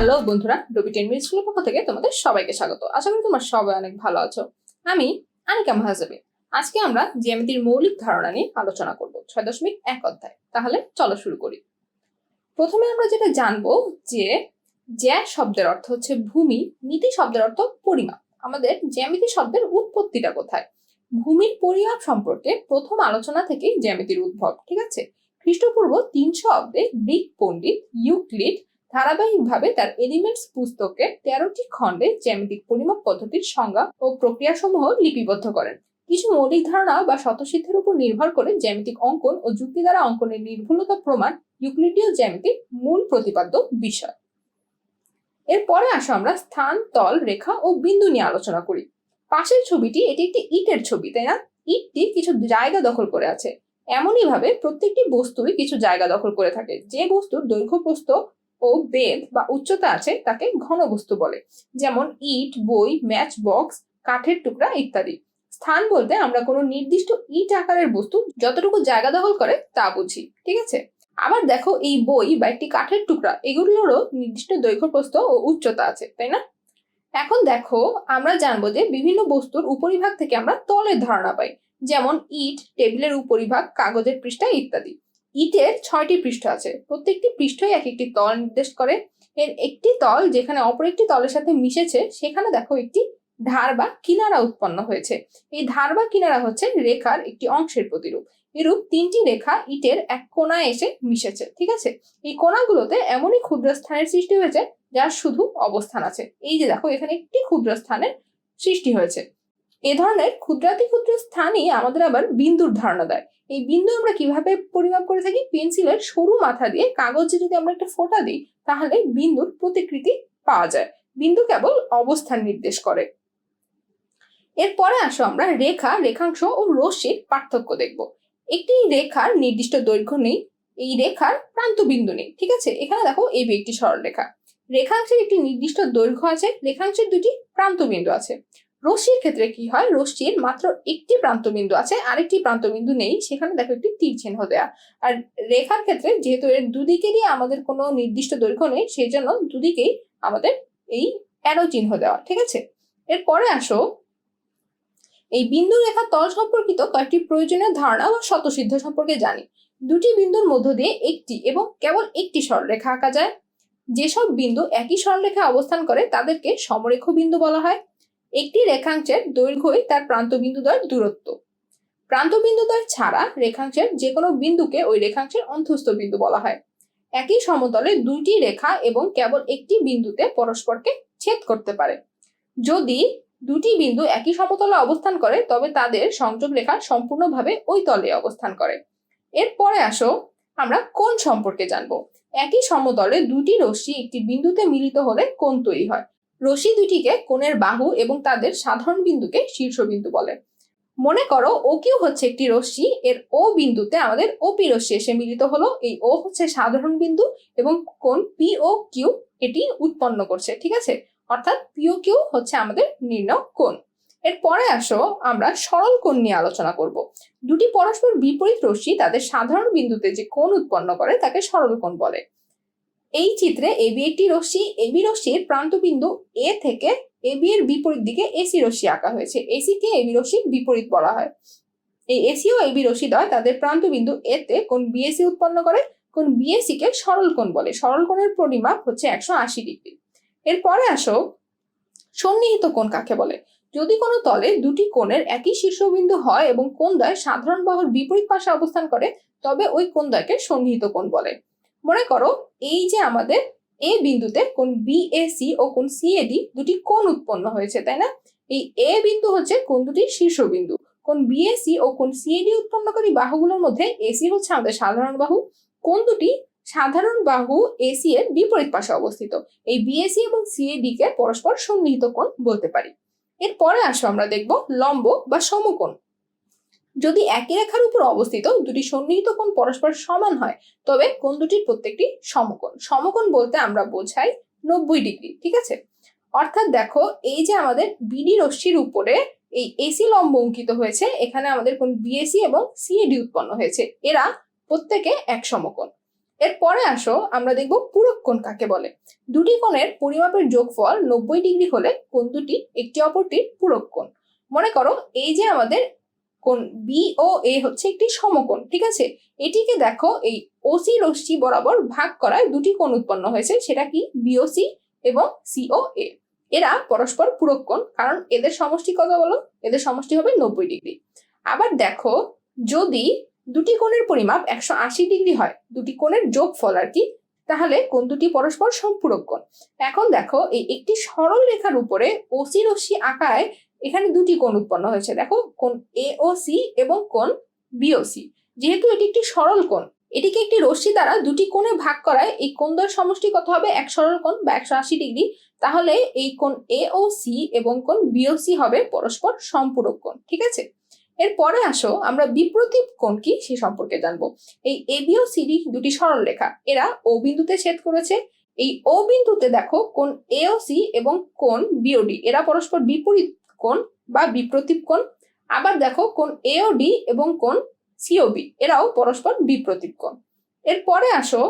Hello বন্ধুরা রবি ten minute স্কুলের পক্ষ থেকে তোমাদের সবাইকে স্বাগত। আশা করি তোমার সবাই অনেক ভালো আছো। আমি আনিকা মহাজাবি। আজকে আমরা জ্যামিতির মৌলিক ধারণা নিয়ে আলোচনা করব, ছয় দশমিক এক অধ্যায়। তাহলে চলো শুরু করি। প্রথমে আমরা যেটা জানব যে জ্যা শব্দের অর্থ হচ্ছে ভূমি, নীতি শব্দের অর্থ পরিমাপ। আমাদের জ্যামিতি শব্দের উৎপত্তিটা কোথায়? ভূমির পরিমাপ সম্পর্কে প্রথম আলোচনা থেকেই জ্যামিতির উদ্ভব, ঠিক আছে? খ্রিস্টপূর্ব তিনশো অব্দে গ্রিক পণ্ডিত ইউক্লিড ধারাবাহিকভাবে তার এলিমেন্টস পুস্তকে তেরোটি খণ্ডে জ্যামিতিক পরিমাপ পদ্ধতির সংজ্ঞা ও প্রক্রিয়াসমূহ লিপিবদ্ধ করেন। কিছু মৌলিক ধারণা বা শতসিদ্ধের উপর নির্ভর করে জ্যামিতিক অঙ্কন ও যুক্তি দ্বারা অঙ্কনের নির্ভুলতা প্রমাণ ইউক্লিডীয় জ্যামিতির মূল প্রতিপাদ্য বিষয়। এরপরে আসো আমরা স্থান, তল, রেখা ও বিন্দু নিয়ে আলোচনা করি। পাশের ছবিটি এটি একটি ইটের ছবি, তাই না? ইটটি কিছু জায়গা দখল করে আছে। এমনই ভাবে প্রত্যেকটি বস্তুই কিছু জায়গা দখল করে থাকে। যে বস্তুর দৈর্ঘ্য প্রস্থ ও বেদ বা উচ্চতা আছে তাকে ঘনবস্তু বলে। যেমন ইট, বই, ম্যাচ, বক্স, কাঠের টুকরা ইত্যাদি। স্থান বলতে আমরা কোনো নির্দিষ্ট ইট আকারের বস্তু যতটুকু জায়গা দখল করে তা বুঝি, ঠিক আছে? আবার দেখো এই বই বা একটি কাঠের টুকরা, এগুলোরও নির্দিষ্ট দৈর্ঘ্য প্রস্থ ও উচ্চতা আছে, তাই না? এখন দেখো, আমরা জানব যে বিভিন্ন বস্তুর উপরিভাগ থেকে আমরা তলের ধারণা পাই। যেমন ইট, টেবিলের উপরিভাগ, কাগজের পৃষ্ঠা ইত্যাদি। ইটের ছয়টি পৃষ্ঠ আছে। প্রত্যেকটি পৃষ্ঠই এক একটি তল নির্দেশ করে। এর একটি তল যেখানে অপর একটি তলের সাথে মিশেছে, সেখানে দেখো একটি ধার বা কিনারা উৎপন্ন হয়েছে। এই ধার বা কিনারা হচ্ছে রেখার একটি অংশের প্রতিরূপ। এরূপ তিনটি রেখা ইটের এক কোনায় এসে মিশেছে, ঠিক আছে? এই কোনাগুলোতে এমনই ক্ষুদ্র স্থানের সৃষ্টি হয়েছে, যার শুধু অবস্থান আছে। এই যে দেখো, এখানে একটি ক্ষুদ্র স্থানের সৃষ্টি হয়েছে। এ ধরনের ক্ষুদ্রাতি ক্ষুদ্র স্থানই আমাদের আবার বিন্দুর ধারণা দেয়। এই বিন্দু আমরা কীভাবে পরিমাপ করে থাকি? পেন্সিলের সরু মাথা দিয়ে কাগজে যদি আমরা একটা ফোঁটা দিই, তাহলে বিন্দুর প্রতিকৃতি পাওয়া যায়। বিন্দু কেবল অবস্থান নির্দেশ করে। এরপরে আসো আমরা রেখা, রেখাংশ ও রশ্মির পার্থক্য দেখব। একটি রেখার নির্দিষ্ট দৈর্ঘ্য নেই, এই রেখার প্রান্ত বিন্দু নেই, ঠিক আছে? এখানে দেখো এই একটি সরল রেখা রেখাংশের একটি নির্দিষ্ট দৈর্ঘ্য আছে, রেখাংশের দুটি প্রান্ত বিন্দু আছে। রশ্মির ক্ষেত্রে কি হয়? রশ্মির মাত্র একটি প্রান্তবিন্দু আছে, আরেকটি প্রান্তবিন্দু নেই। সেখানে দেখো একটি তীর চিহ্ন দেয়া। আর রেখার ক্ষেত্রে যেহেতু এর দুদিকেরই আমাদের কোনো নির্দিষ্ট দৈর্ঘ্য নেই সেই জন্য দুদিকেই আমাদের এই অ্যারো চিহ্ন দেওয়া, ঠিক আছে? এরপরে আসো। এই বিন্দু রেখা তল সম্পর্কিত কয়েকটি প্রয়োজনীয় ধারণা বা শতসিদ্ধ সম্পর্কে জানি। দুটি বিন্দুর মধ্য দিয়ে একটি এবং কেবল একটি সরলরেখা আঁকা যায়। যেসব বিন্দু একই সরলরেখা অবস্থান করে, তাদেরকে সমরেখ বিন্দু বলা হয়। একটি রেখাংশের দৈর্ঘ্যই তার প্রান্তবিন্দুদ্বয়ের দূরত্ব। প্রান্তবিন্দুদ্বয় ছাড়া রেখাংশের যে কোনো বিন্দুকে ওই রেখাংশের অন্তস্থ বিন্দু বলা হয়। একই সমতলে দুইটি রেখা এবং কেবল একটি বিন্দুতে পরস্পরকে ছেদ করতে পারে। যদি দুটি বিন্দু একই সমতলে অবস্থান করে, তবে তাদের সংযোগ রেখা সম্পূর্ণভাবে ওই তলে অবস্থান করে। এরপরে আসো আমরা কোন সম্পর্কে জানব। একই সমতলে দুটি রশ্মি একটি বিন্দুতে মিলিত হলে কোন তৈরি হয়। রশ্মি দুটিকে কোণের বাহু এবং তাদের সাধারণ বিন্দুকে শীর্ষবিন্দু বলে। মনে করো ও কিউ হচ্ছে একটি রশ্মি, এর ও বিন্দুতে আমাদের ওপি রশ্মি এসে মিলিত হলো। এই ও হচ্ছে সাধারণ বিন্দু এবং কোন পি ও কিউ এটি উৎপন্ন করছে, ঠিক আছে? অর্থাৎ পিও কিউ হচ্ছে আমাদের নির্ণয় কোণ। এরপরে আসো আমরা সরল কোণ নিয়ে আলোচনা করব। দুটি পরস্পর বিপরীত রশ্মি তাদের সাধারণ বিন্দুতে যে কোণ উৎপন্ন করে তাকে সরল কোণ বলে। এই চিত্রে এবি একটি রশ্মি এবি রশ্মির প্রান্তবিন্দু এ থেকে এবি এর বিপরীত দিকে এসি রশ্মি আঁকা হয়েছে। এসি কে এবি রশ্মির বিপরীত বলা হয়। এই এসি ও এবি রশ্মি দ্বয় তাদের প্রান্তবিন্দু তে কোন বিএসি উৎপন্ন করে কোন বিএসি কে সরল কোণ বলে। সরল কোণের পরিমাপ হচ্ছে একশো আশি ডিগ্রি। এরপরে আসো সন্নিহিত কোণ কাকে বলে? যদি কোনো তলে দুটি কোণের একই শীর্ষবিন্দু হয় এবং কোণ দ্বয় সাধারণ বাহুর বিপরীত পাশে অবস্থান করে, তবে ওই কোণ দ্বয়কে সন্নিহিত কোণ বলে। মনে করো এই যে আমাদের এ বিন্দুতে কোন বিএসি ও কোন সিএডি দুটি কোণ উৎপন্ন হয়েছে, তাই না? এই এ বিন্দু হচ্ছে কোন দুটি শীর্ষবিন্দু কোন বিএসি ও কোন সিএডি উৎপন্নকারী বাহুগুলোর মধ্যে এসি হচ্ছে আমাদের সাধারণ বাহু। কোন দুটি সাধারণ বাহু এসি এর বিপরীত পাশে অবস্থিত। এই বিএসি এবং সিএডি কে পরস্পর সন্নিহিত কোণ বলতে পারি। এরপরে আসো আমরা দেখব লম্ব বা সমকোণ। যদি একই রেখার উপর অবস্থিত দুটি সন্নিহিত কোণ পরস্পর সমান হয়, তবে কোণ দুটির প্রত্যেকটি সমকোণ। সমকোণ বলতে আমরা বোঝাই নব্বই ডিগ্রি, ঠিক আছে? অর্থাৎ দেখো, এই যে আমাদের বিডি রশ্মির উপরে এই এসি লম্ব অঙ্কিত হয়েছে, এখানে আমাদের কোন বিএসি এবং সিএডি উৎপন্ন হয়েছে। এরা প্রত্যেকে এক সমকোণ। এরপরে আসো, আমরা দেখব পূরক কোণ কাকে বলে। দুটি কোণের পরিমাপের যোগফল নব্বই ডিগ্রি হলে কোণ দুটি একটি অপরটির পূরক কোণ। মনে করো, এই যে আমাদের কোণ বি ও এ হচ্ছে একটি সমকোণ, ঠিক আছে? এটিকে দেখো, এই ওসি রশ্মি বরাবর ভাগ করায় দুটি কোণ উৎপন্ন হয়েছে, সেটা কি? বিওসি এবং সিও এ এরা পরস্পর পূরক কোণ, কারণ এদের সমষ্টি কত বলো? এদের সমষ্টি হবে নব্বই ডিগ্রি। আবার দেখো, যদি দুটি কোণের পরিমাপ একশো আশি ডিগ্রি হয়, দুটি কোণের যোগফল আর কি, তাহলে কোন দুটি পরস্পর সম্পূরক কোণ। এখন দেখো, এই একটি সরল রেখার উপরে ওসি রশ্মি আঁকায় এখানে দুটি কোণ উৎপন্ন হয়েছে। দেখো, কোণ এ ও সি এবং কোণ বিওসি যেহেতু এটি একটি সরল কোণ, এটিকে একটি রশ্মি দ্বারা দুটি কোণে ভাগ করায় এই কোণদ্বয়ের সমষ্টি কত হবে? এক সরল কোণ বা একশো আশি ডিগ্রি। তাহলে এই কোণ এ ও সি এবং কোণ বিওসি হবে পরস্পর সম্পূরক কোণ, ঠিক আছে? এরপরে আসো, আমরা বিপ্রতীপ কোণ কি সে সম্পর্কে জানব। এই এ এবিও সিডি দুটি সরল রেখা, এরা ও বিন্দুতে ছেদ করেছে। এই ও বিন্দুতে দেখো, কোণ এওসি এবং কোণ বিওডি এরা পরস্পর বিপরীত কোণ বা বিপ্রতীপ কোণ, আবার দেখো কোণ এওডি এবং কোণ সিওবি এরাও পরস্পর বিপ্রতীপ কোণ। এরপরে আসো,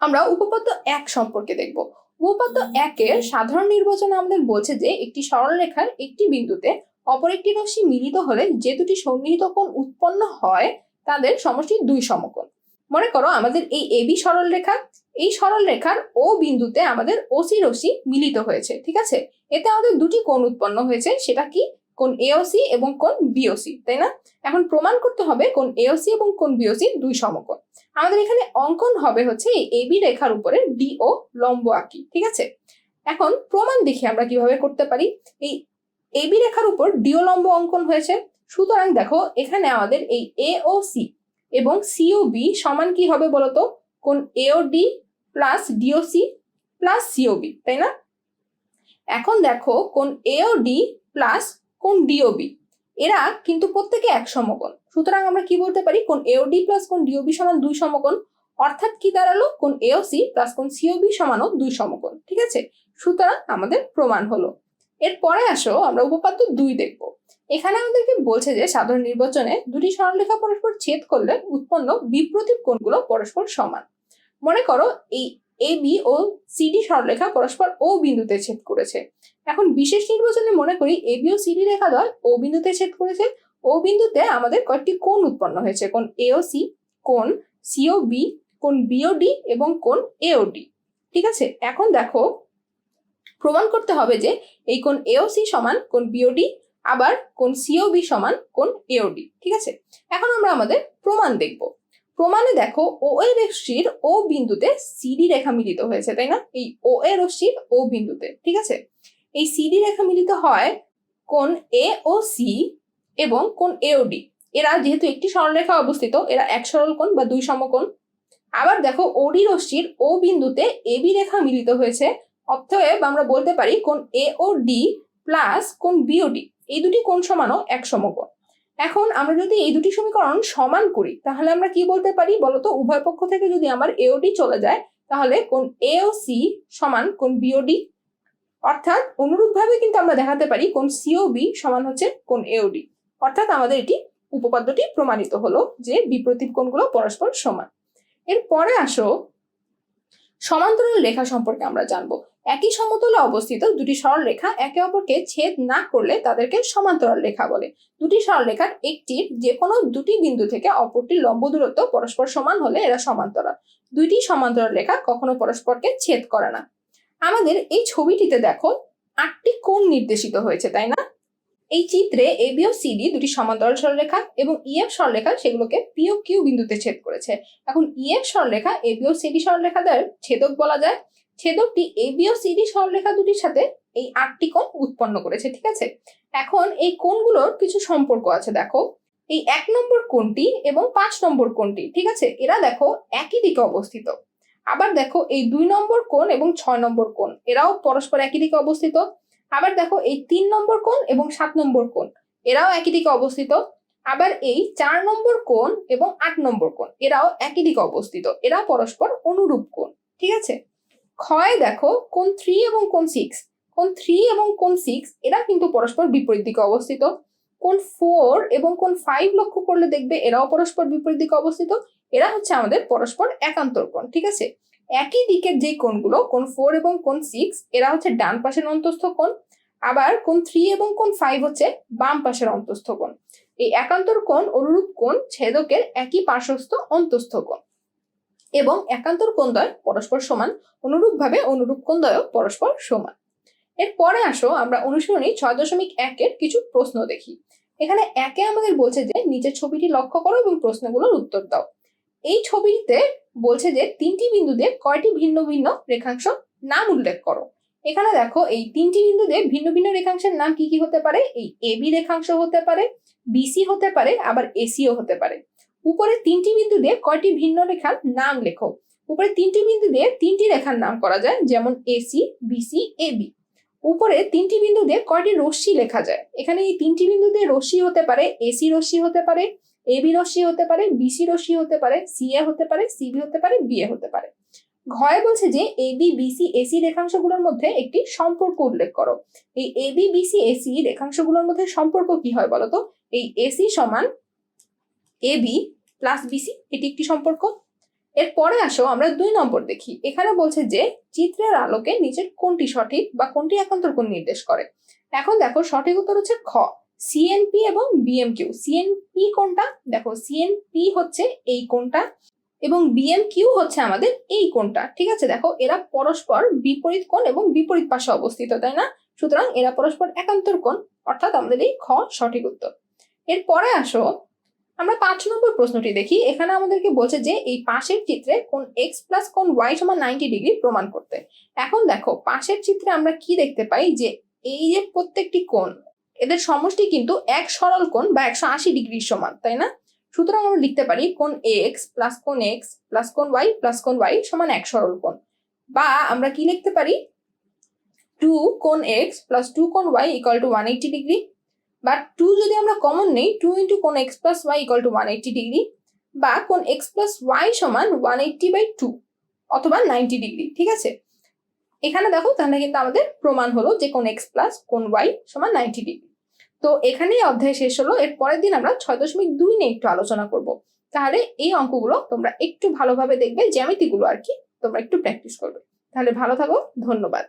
আমরা উপপাদ্য এক সম্পর্কে দেখব। উপপাদ্য একের সাধারণ নির্বাচন আমাদের বলছে যে, একটি সরলরেখার একটি বিন্দুতে অপর একটি রশ্মি মিলিত হলে যে দুটি সন্নিহিত কোণ উৎপন্ন হয়, তাদের সমষ্টি দুই সমকোণ। মনে করো আমাদের এই এবি সরল রেখা, এই সরল রেখার ও বিন্দুতে আমাদের ওসি রশ্মি মিলিত হয়েছে, ঠিক আছে? এতে আমাদের দুটি কোণ উৎপন্ন হয়েছে, সেটা কি? কোন এওসি এবং কোন বিওসি তাই না? এখন প্রমাণ করতে হবে কোন এওসি এবং কোন বিওসি দুই সমকোণ। আমাদের এখানে অঙ্কন হবে হচ্ছে এই এবি রেখার উপরে ডি ও লম্ব আঁকি, ঠিক আছে? এখন প্রমাণ দেখি আমরা কীভাবে করতে পারি। এই এবি রেখার উপর ডিও লম্ব অঙ্কন হয়েছে, সুতরাং দেখো এখানে আমাদের এই এ ও সি এবং সিও বি সমান কি হবে বলতো? কোন A O D plus D O C plus C O B তাই না? এখন দেখো কোন এও ডি প্লাস কোন ডিওবি এরা কিন্তু প্রত্যেকে এক সমকোণ। সুতরাং আমরা কি বলতে পারি? কোন এওডি প্লাস কোন ডিওবি সমান দুই সমকোণ, অর্থাৎ কি দাঁড়াল? কোন এওসি প্লাস কোন সিওবি সমানও দুই সমকোণ, ঠিক আছে? সুতরাং আমাদের প্রমাণ হলো। এরপরে আসো, আমরা উপপাদ্য দুই দেখব। এখানে আমাদেরকে বলছে যে, সাধারণ নির্বাচনে দুটি সরলরেখা পরস্পর ছেদ করলে উৎপন্ন বিপ্রতীপ কোণগুলো পরস্পর সমান। মনে করো, এই এ বি ও সিডি সরলরেখা পরস্পর ও বিন্দুতে ছেদ করেছে। এখন বিশেষ নির্বাচনে মনে করি এ বি ও সিডি রেখা দ্বয় ও বিন্দুতে ছেদ করেছে। ও বিন্দুতে আমাদের কয়েকটি কোণ উৎপন্ন হয়েছে, কোণ এও সি কোণ সিও বি কোণ বিওডি এবং কোণ এওডি ঠিক আছে? এখন দেখো প্রমাণ করতে হবে যে এই কোণ এওসি সমান কোন বিওডি আবার কোণ সিওবি সমান কোন এওডি ঠিক আছে? এখন আমরা আমাদের প্রমাণ দেখব। প্রমাণে দেখো ও এ রশ্মির ও বিন্দুতে সিডি রেখা মিলিত হয়েছে, তাই না? এই ও এ রশ্মির ও বিন্দুতে, ঠিক আছে? এই সিডি রেখা মিলিত হয় কোন এ ও সি এবং কোন এওডি এরা যেহেতু একটি সরলরেখা অবস্থিত, এরা এক সরল কোণ বা দুই সমকোণ। আবার দেখো ওডি রশ্মির ও বিন্দুতে এবি রেখা মিলিত হয়েছে অতএব আমরা বলতে পারি কোন এ ও ডি প্লাস কোন বিওডি এই দুটি কোন সমানও এক সমকোণ। এখন আমরা যদি এই দুটি সমীকরণ সমান করি, তাহলে আমরা কি বলতে পারি বলতো? উভয় পক্ষ থেকে যদি আমার এওডি চলে যায়, তাহলে কোন এ ও সি সমান কোন বিওডি অর্থাৎ অনুরূপভাবে কিন্তু আমরা দেখাতে পারি কোন সিও বি সমান হচ্ছে কোন এওডি অর্থাৎ আমাদের এটি উপপাদ্যটি প্রমাণিত হলো যে বিপ্রতীপ কোণগুলো পরস্পর সমান। এরপরে আসো সমান্তরাল রেখা সম্পর্কে আমরা জানব। একই সমতলে অবস্থিত দুটি সরল রেখা একে অপরকে ছেদ না করলে তাদেরকে সমান্তরাল রেখা বলে। দুটি সরল রেখার একটির যে কোনো দুটি বিন্দু থেকে অপরটির লম্ব দূরত্ব পরস্পর সমান হলে এরা সমান্তরাল। দুইটি সমান্তরাল রেখা কখনো পরস্পরকে ছেদ করে না। আমাদের এই ছবিটিতে দেখো আটটি কোণ নির্দেশিত হয়েছে, তাই না? এই চিত্রে এবি ও সিডি দুটি সমান্তরাল সরলরেখা এবং ইএফ সরলরেখা সেগুলোকে পিও কিউ বিন্দুতে ছেদ করেছে। এখন ইএফ সরলরেখা এবি ও সিডি সরলরেখাদের ছেদক বলা যায়। ছেদকটি এবি ও সিডি সরলরেখা দুটির সাথে এই আটটি কোণ উৎপন্ন করেছে, ঠিক আছে? এখন এই কোণগুলোর কিছু সম্পর্ক আছে, দেখো। এই এক নম্বর কোণটি এবং পাঁচ নম্বর কোণটি, ঠিক আছে? এরা দেখো একই দিকে অবস্থিত। আবার দেখো এই দুই নম্বর কোণ এবং ছয় নম্বর কোণ, এরাও পরস্পর একই দিকে অবস্থিত। আবার দেখো এই তিন নম্বর কোণ এবং সাত নম্বর কোণ, এরাও একই দিকে অবস্থিত। আবার এই চার নম্বর কোণ এবং আট নম্বর কোণ, এরাও একই দিকে অবস্থিত। এরা পরস্পর অনুরূপ কোণ, ঠিক আছে? ক্ষয় দেখো কোন থ্রি এবং কোন সিক্স কোন থ্রি এবং কোন সিক্স এরা কিন্তু পরস্পর বিপরীত দিকে অবস্থিত। কোন ফোর এবং কোন ফাইভ লক্ষ্য করলে দেখবে এরাও পরস্পর বিপরীত দিকে অবস্থিত। এরা হচ্ছে আমাদের পরস্পর একান্তর কোণ ঠিক আছে? একই দিকের যে কোণগুলো, কোন ফোর এবং কোন সিক্স এরা হচ্ছে ডান পাশের অন্তস্থ কোণ আবার কোন থ্রি এবং কোন ফাইভ হচ্ছে বাম পাশের অন্তস্থ কোণ এই একান্তর কোণ অনুরূপ কোণ ছেদকের একই পার্শ্বস্থ অন্তস্থ কোণ এবং একান্তর কোণদ্বয় পরস্পর সমান, অনুরূপভাবে অনুরূপ কোণদ্বয় পরস্পর সমান। এরপরে আসো, আমরা অনুশীলনী ছয় দশমিক একের কিছু প্রশ্ন দেখি। এখানে একে আমাদের বলছে যে, নিচের ছবিটি লক্ষ্য করো এবং প্রশ্নগুলোর উত্তর দাও। এই ছবিতে বলছে যে, তিনটি বিন্দুতে কয়টি ভিন্ন ভিন্ন রেখাংশ নাম উল্লেখ করো? এখানে দেখো, এই তিনটি বিন্দুতে ভিন্ন ভিন্ন রেখাংশের নাম কি কি হতে পারে? এই এবি রেখাংশ হতে পারে বিসি হতে পারে, আবার এসিও হতে পারে। উপরে তিনটি বিন্দু দিয়ে কয়টি ভিন্ন রেখার নাম লেখো। উপরে তিনটি বিন্দু দিয়ে তিনটি রেখার নাম করা যায়, যেমন এসি বিসি এবি উপরে তিনটি বিন্দু দিয়ে কয়টি রশ্মি লেখা যায়? এখানে এই তিনটি বিন্দু দিয়ে রশ্মি হতে পারে এসি রশ্মি হতে পারে এবি রশ্মি হতে পারে বিসি রশ্মি হতে পারে সিএ হতে পারে সিবি হতে পারে বিএ হতে পারে। ঘয়ে বলছে যে এ A B B C A C রেখাংশগুলোর মধ্যে একটি সম্পর্ক উল্লেখ করো। এই এ A B B C A C রেখাংশগুলোর মধ্যে সম্পর্ক কি হয় বলতো? এই এসি সমান এবি প্লাস বিসি এটি একটি সম্পর্ক। এরপরে আসো, আমরা দুই নম্বর দেখি। এখানে বলছে যে, চিত্রের আলোকে নিচের কোনটি সঠিক বা কোনটি একান্তর কোন নির্দেশ করে? এখন দেখো, সঠিক উত্তর হচ্ছে খ সিএনপি এবং বিএমকিউ সিএনপি কোনটা দেখো সিএনপি হচ্ছে এই কোনটা এবং বিএমকিউ হচ্ছে আমাদের এই কোনটা ঠিক আছে? দেখো, এরা পরস্পর বিপরীত কোণ এবং বিপরীত পাশে অবস্থিত, তাই না? সুতরাং এরা পরস্পর একান্তর কোণ, অর্থাৎ আমাদের এই খ সঠিক উত্তর। এরপরে আসো আমরা পাঁচ নম্বর প্রশ্নটি দেখি। এখানে আমাদেরকে বলছে যে এই পাশের চিত্রে কোন এক্স প্লাস কোন ওয়াই সমান নাইনটি ডিগ্রি প্রমাণ করতে। এখন দেখো, পাশের চিত্রে আমরা কি দেখতে পাই? যে এই যে প্রত্যেকটি কোণ, এদের সমষ্টি কিন্তু এক সরল কোণ বা একশো আশি ডিগ্রির সমান, তাই না? সুতরাং আমরা লিখতে পারি কোন এক্স প্লাস কোন এক্স প্লাস কোন ওয়াই প্লাস কোন ওয়াই সমান এক সরল কোণ। বা আমরা কি লিখতে পারি? টু কোন এক্স প্লাস টু কোন Y equal to one eighty degree বা টু যদি আমরা কমন নেই টু ইন্টু কোন X plus Y equal to one eighty degree বা কোন এক্স প্লাস ওয়াই সমান ওয়ান এইটটি বাই টু অথবা নাইনটি ডিগ্রি ঠিক আছে? এখানে দেখো, তাহলে কিন্তু আমাদের প্রমাণ হলো যে কোন এক্স প্লাস কোন ওয়াই সমান নাইনটি ডিগ্রি তো এখানেই অধ্যায় শেষ হলো, এর পরের দিন আমরা ছয় দশমিক দুই নিয়ে একটু আলোচনা করব। তাহলে এই অঙ্কগুলো তোমরা একটু ভালোভাবে দেখবে, জ্যামিতিগুলো আর কি তোমরা একটু প্র্যাকটিস করবে। তাহলে ভালো থাকো, ধন্যবাদ।